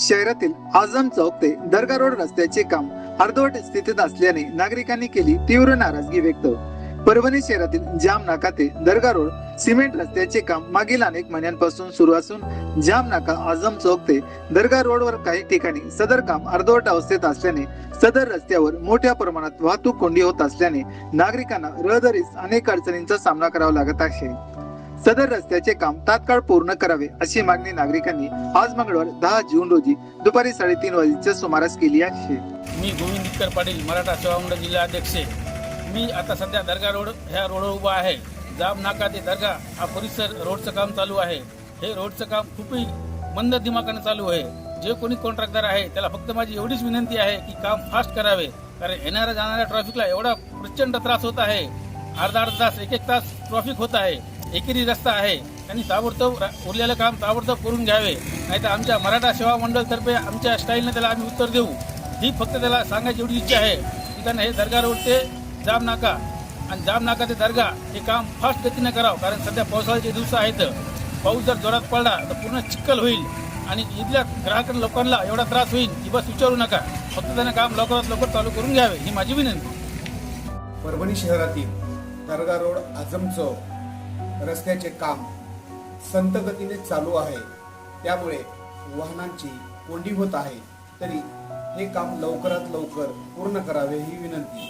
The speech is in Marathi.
शहरातील आझम चौक ते दर्गा रोड रस्त्याचे काम अर्धवट स्थितीत असल्याने नागरिकांनी केली तीव्र नाराजगी व्यक्त. परभणी शहरातील जाम नाका ते दर्गा रोड सिमेंट रस्त्याचे काम मागील अनेक महिन्यांपासून सुरू असून जाम नाका आझम चौक ते दर्गा रोडवर काही ठिकाणी सदर काम अर्धवट अवस्थेत असल्याने सदर रस्त्यावर मोठ्या प्रमाणात वाहतूक कोंडी होत असल्याने नागरिकांना रहदारीस अनेक अडचणींचा सामना करावा लागत आहे. सदर रस्त्याचे काम तात्काळ पूर्ण करावे अशी मागणी नागरिकांनी आज मंगळवार दहा जून रोजी दुपारी साडेतीन वाजेच्या सुमारास केली आहे. मी गोविंद इतकर पाटील मराठा सेवा जिल्हा अध्यक्ष मी आता सध्या दर्गा रोड ह्या रोडवर उभा आहे. जाम नाका ते दर्गा हा परिसर रोडचं काम चालू आहे. हे रोडचं काम खूपही मंद दिमागाने चालू आहे. जे कोणी कॉन्ट्रॅक्टर आहे त्याला फक्त माझी एवढीच विनंती आहे की काम फास्ट करावे. कारण येणाऱ्या जाणाऱ्या ट्रॅफिकला एवढा प्रचंड त्रास होत आहे. अर्धा अर्धा तास एक एक तास ट्रॅफिक होत आहे. एकेरी रस्ता आहे. त्यांनी ताबडतोब रा- उरलेलं काम ताबडतोब करून घ्यावे. नाहीतर आमच्या मराठा सेवा मंडळतर्फे आमच्या स्टाईलने त्याला आम्ही उत्तर देऊ. ही फक्त त्याला सांगायची एवढी इच्छा आहे. की त्यांना हे दर्गा रोड ते जाम नाका. आणि जाम नाका ते दर्गा हे काम फास्ट गतीने करावं. कारण सध्या पावसाळ्याचे दिवस आहेत. पाऊस जर जोरात पडला तर पूर्ण चिक्कल होईल. आणि इथल्या ग्राहक लोकांना एवढा त्रास होईल की बस विचारू नका. फक्त त्यांना काम लवकरात लवकर चालू करून घ्यावे ही माझी विनंती. परभणी शहरातील दर्गा रोड आजम चौक रस्त्याचे काम संत गतीने चालू आहे. त्यामुळे वाहनांची कोंडी होत आहे. तरी हे काम लवकरात लवकर पूर्ण करावे ही विनंती.